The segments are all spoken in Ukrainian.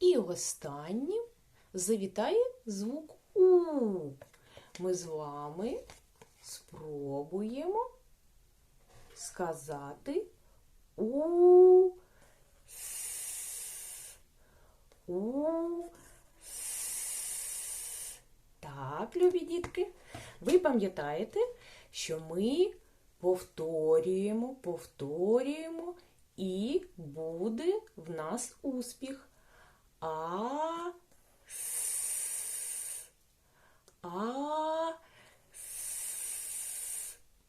І останнім завітає звук У. Ми з вами спробуємо сказати У. С. У. С. Так, любі дітки, ви пам'ятаєте, що ми повторюємо, повторюємо, і буде в нас успіх. А. А.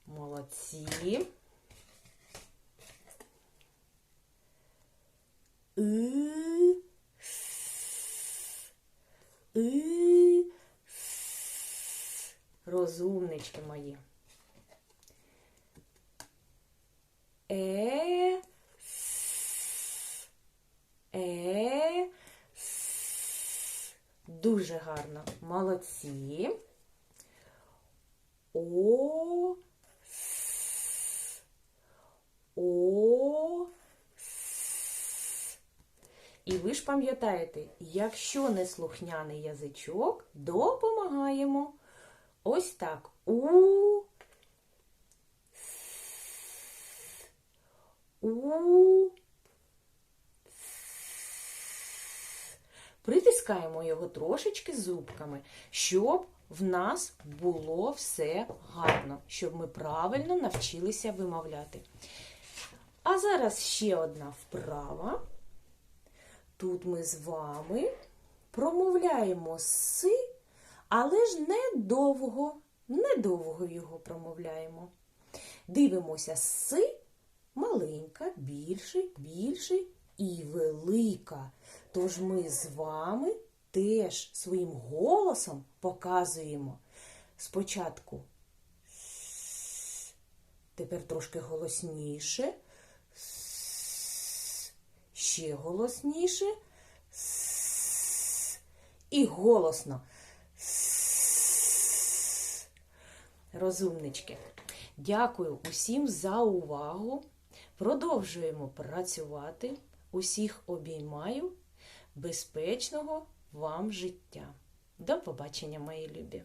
Молодці. И. С. Розумнички мої. Е. С. Е. С. Дуже гарно. Молодці. О. С. О. С. І ви ж пам'ятаєте, якщо не слухняний язичок, допомагаємо. Ось так. У. У. Притискаємо його трошечки зубками, щоб в нас було все гарно, щоб ми правильно навчилися вимовляти. А зараз ще одна вправа. Тут ми з вами промовляємо си, але ж недовго, недовго його промовляємо. Дивимося си маленька, більше, більше і велика. Тож ми з вами теж своїм голосом показуємо спочатку тепер трошки голосніше, ще голосніше і голосно. Розумнички. Дякую усім за увагу. Продовжуємо працювати. Усіх обіймаю. Безпечного вам життя. До побачення, мої любі!